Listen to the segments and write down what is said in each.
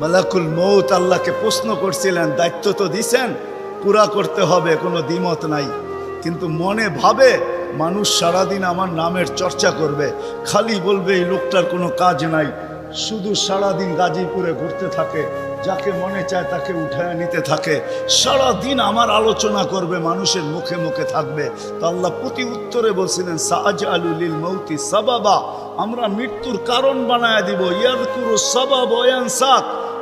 মালাকুল মৌত আল্লাহকে প্রশ্ন করছিলেন, দায়িত্ব তো দিছেন, পুরা করতে হবে, কোনো দ্বিমত নাই। কিন্তু মনে ভাবে মানুষ সারাদিন আমার নামের চর্চা করবে, খালি বলবে এই লোকটার কোনো কাজ নাই। শুধু সারাদিন গাজীপুরে ঘুরতে থাকে, যাকে মনে চায় তাকে উঠায় নিতে থাকে। সারাদিন আমার আলোচনা করবে, মানুষের মুখে মুখে থাকবে। তো আল্লাহ প্রতি উত্তরে বলছিলেন সাজ আলুলিল মৌতি সাবাবা, আমরা মৃত্যুর কারণ বানায় দিব। ইয়াদকুরু সাবাব ওয়ানসাক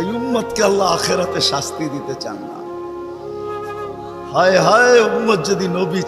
এই উম্মতকে আল্লাহ আখেরাতে শাস্তি দিতে চান না। হায় হায় উম্মত যদি নবী